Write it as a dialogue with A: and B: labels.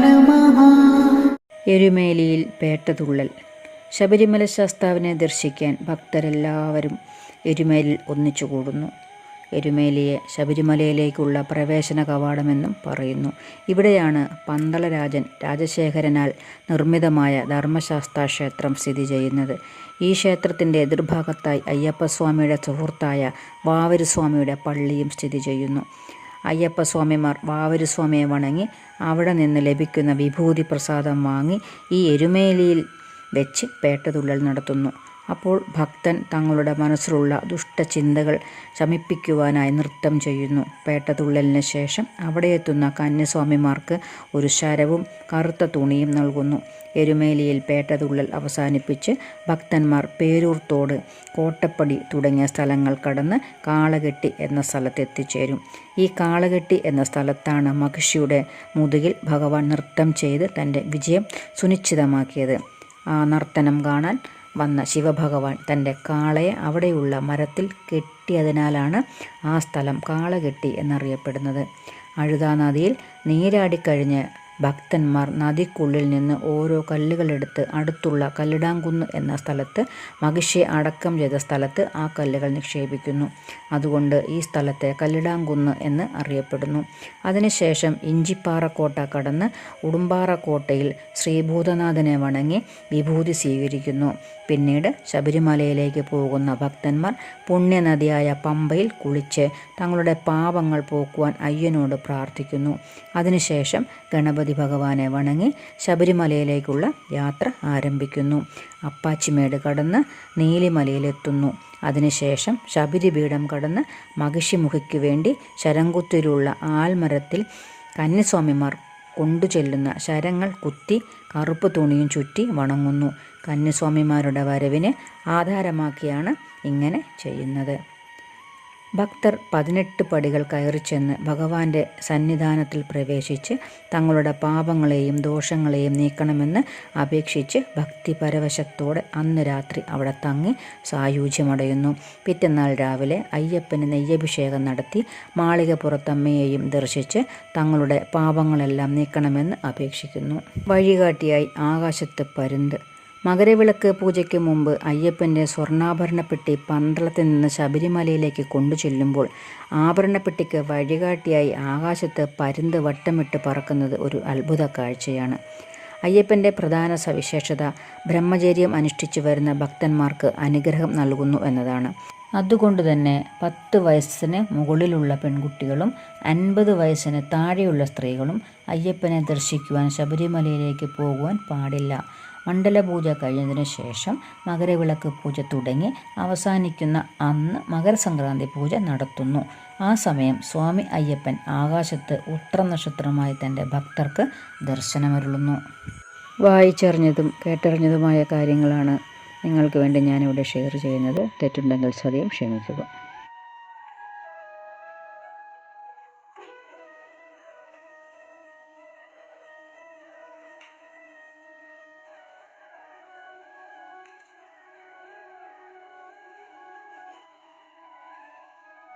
A: നമഃ.
B: എരുമേലിയിൽ പേട്ടതുള്ളൽ. ശബരിമല ശാസ്താവിനെ ദർശിക്കാൻ ഭക്തരെല്ലാവരും എരുമേലിൽ ഒന്നിച്ചു കൂടുന്നു എരുമേലിയെ ശബരിമലയിലേക്കുള്ള പ്രവേശന കവാടമെന്നും പറയുന്നു. ഇവിടെയാണ് പന്തളരാജൻ രാജശേഖരനാൽ നിർമ്മിതമായ ധർമ്മശാസ്ത്ര ക്ഷേത്രം സ്ഥിതി ചെയ്യുന്നത്. ഈ ക്ഷേത്രത്തിന്റെ എതിർഭാഗത്തായി അയ്യപ്പസ്വാമിയുടെ സുഹൃത്തായ വാവരുസ്വാമിയുടെ പള്ളിയും സ്ഥിതി ചെയ്യുന്നു. അയ്യപ്പസ്വാമിമാർ വാവരുസ്വാമിയെ വണങ്ങി അവിടെ നിന്ന് ലഭിക്കുന്ന വിഭൂതി പ്രസാദം വാങ്ങി ഈ എരുമേലിയിൽ വെച്ച് പേട്ടതുള്ളൽ നടത്തുന്നു. അപ്പോൾ ഭക്തൻ തങ്ങളുടെ മനസ്സിലുള്ള ദുഷ്ടചിന്തകൾ ശമിപ്പിക്കുവാനായി നൃത്തം ചെയ്യുന്നു. പേട്ടതുള്ളലിന് ശേഷം അവിടെ എത്തുന്ന കന്യസ്വാമിമാർക്ക് ഒരു ശരവും കറുത്ത തുണിയും നൽകുന്നു. എരുമേലിയിൽ പേട്ടതുള്ളൽ അവസാനിപ്പിച്ച് ഭക്തന്മാർ പേരൂർത്തോട് കോട്ടപ്പടി തുടങ്ങിയ സ്ഥലങ്ങൾ കടന്ന് കാളകെട്ടി എന്ന സ്ഥലത്ത് എത്തിച്ചേരും. ഈ കാളകെട്ടി എന്ന സ്ഥലത്താണ് മഹിഷിയുടെ മുതുകിൽ ഭഗവാൻ നൃത്തം ചെയ്ത് തന്റെ വിജയം സുനിശ്ചിതമാക്കിയത്. ആ നർത്തനം കാണാൻ വന്ന ശിവഭഗവാൻ തന്റെ കാളയെ അവിടെയുള്ള മരത്തിൽ കെട്ടിയതിനാലാണ് ആ സ്ഥലം കാളകെട്ടി എന്നറിയപ്പെടുന്നത്. അഴുതാ നദിയിൽ നീരാടിക്കഴിഞ്ഞ് ഭക്തന്മാർ നദിക്കുള്ളിൽ നിന്ന് ഓരോ കല്ലുകളെടുത്ത് അടുത്തുള്ള കല്ലിടാങ്കുന്ന് എന്ന സ്ഥലത്ത് മഹിഷിയെ അടക്കം ചെയ്ത സ്ഥലത്ത് ആ കല്ലുകൾ നിക്ഷേപിക്കുന്നു. അതുകൊണ്ട് ഈ സ്ഥലത്തെ കല്ലിടാങ്കുന്ന് എന്ന് അറിയപ്പെടുന്നു. അതിനുശേഷം ഇഞ്ചിപ്പാറക്കോട്ട കടന്ന് ഉടുമ്പാറക്കോട്ടയിൽ ശ്രീഭൂതനാഥനെ വണങ്ങി വിഭൂതി സ്വീകരിക്കുന്നു. പിന്നീട് ശബരിമലയിലേക്ക് പോകുന്ന ഭക്തന്മാർ പുണ്യനദിയായ പമ്പയിൽ കുളിച്ച് തങ്ങളുടെ പാപങ്ങൾ പോക്കുവാൻ അയ്യനോട് പ്രാർത്ഥിക്കുന്നു. അതിനുശേഷം ഗണപതി ഭഗവാനെ വണങ്ങി ശബരിമലയിലേക്കുള്ള യാത്ര ആരംഭിക്കുന്നു. അപ്പാച്ചിമേട് കടന്ന് നീലിമലയിലെത്തുന്നു. അതിനുശേഷം ശബരിപീഠം കടന്ന് മഹിഷിമുഖയ്ക്ക് വേണ്ടി ശരംകുത്തിലുള്ള ആൽമരത്തിൽ കന്യസ്വാമിമാർ കൊണ്ടുചെല്ലുന്ന ശരങ്ങൾ കുത്തി കറുപ്പ് തുണിയും ചുറ്റി വണങ്ങുന്നു. കന്യസ്വാമിമാരുടെ വരവിന് ആധാരമാക്കിയാണ് ഇങ്ങനെ ചെയ്യുന്നത്. ഭക്തർ പതിനെട്ട് പടികൾ കയറി ചെന്ന് ഭഗവാന്റെ സന്നിധാനത്തിൽ പ്രവേശിച്ച് തങ്ങളുടെ പാപങ്ങളെയും ദോഷങ്ങളെയും നീക്കണമെന്ന് അപേക്ഷിച്ച് ഭക്തിപരവശത്തോടെ അന്ന് രാത്രി അവിടെ തങ്ങി സായൂജ്യമടയുന്നു. പിറ്റന്നാൾ രാവിലെ അയ്യപ്പന് നെയ്യഭിഷേകം നടത്തി മാളികപ്പുറത്തമ്മയെയും ദർശിച്ച് തങ്ങളുടെ പാപങ്ങളെല്ലാം നീക്കണമെന്ന് അപേക്ഷിക്കുന്നു. വഴികാട്ടിയായി ആകാശത്ത് പരുന്ത് മകരവിളക്ക് പൂജയ്ക്ക് മുമ്പ് അയ്യപ്പന്റെ സ്വർണാഭരണപ്പെട്ടി പന്തളത്തിൽ നിന്ന് ശബരിമലയിലേക്ക് കൊണ്ടു ചെല്ലുമ്പോൾ ആഭരണപ്പെട്ടിക്ക് വഴികാട്ടിയായി ആകാശത്ത് പരുന്ത് വട്ടമിട്ട് പറക്കുന്നത് ഒരു അത്ഭുത കാഴ്ചയാണ്. അയ്യപ്പന്റെ പ്രധാന സവിശേഷത ബ്രഹ്മചര്യം അനുഷ്ഠിച്ചു വരുന്ന ഭക്തന്മാർക്ക് അനുഗ്രഹം നൽകുന്നു എന്നതാണ്. അതുകൊണ്ട് തന്നെ പത്ത് വയസ്സിന് മുകളിലുള്ള പെൺകുട്ടികളും അൻപത് വയസ്സിന് താഴെയുള്ള സ്ത്രീകളും അയ്യപ്പനെ ദർശിക്കുവാൻ ശബരിമലയിലേക്ക് പോകുവാൻ പാടില്ല. മണ്ഡലപൂജ കഴിഞ്ഞതിന് ശേഷം മകരവിളക്ക് പൂജ തുടങ്ങി അവസാനിക്കുന്ന അന്ന് മകരസംക്രാന്തി പൂജ നടത്തുന്നു. ആ സമയം സ്വാമി അയ്യപ്പൻ ആകാശത്ത് ഉത്ര നക്ഷത്രമായി തന്റെ ഭക്തർക്ക് ദർശനമരുളുന്നു. വായിച്ചറിഞ്ഞതും കേട്ടറിഞ്ഞതുമായ കാര്യങ്ങളാണ് നിങ്ങൾക്ക് വേണ്ടി ഞാനിവിടെ ഷെയർ ചെയ്യുന്നത്. തെറ്റുണ്ടെങ്കിൽ സ്വയം ക്ഷമിക്കുക.